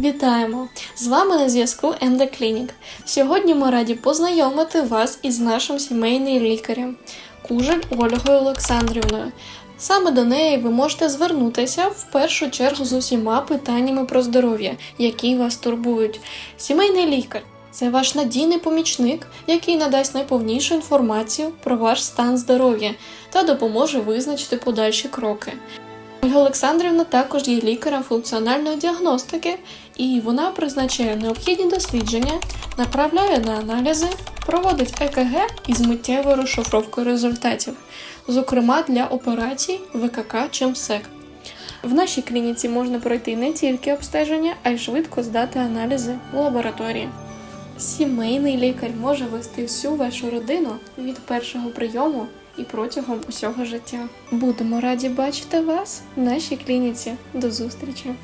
Вітаємо! З вами на зв'язку МД Клінік. Сьогодні ми раді познайомити вас із нашим сімейним лікарем Кужель Ольгою Олександрівною. Саме до неї ви можете звернутися в першу чергу з усіма питаннями про здоров'я, які вас турбують. Сімейний лікар це ваш надійний помічник, який надасть найповнішу інформацію про ваш стан здоров'я та допоможе визначити подальші кроки. Ольга Олександрівна також є лікарем функціональної діагностики, і вона призначає необхідні дослідження, направляє на аналізи, проводить ЕКГ із миттєвою розшифровкою результатів, зокрема для операцій ВКК чи МСЕК. В нашій клініці можна пройти не тільки обстеження, а й швидко здати аналізи у лабораторії. Сімейний лікар може вести всю вашу родину від першого прийому і протягом усього життя. Будемо раді бачити вас в нашій клініці. До зустрічі!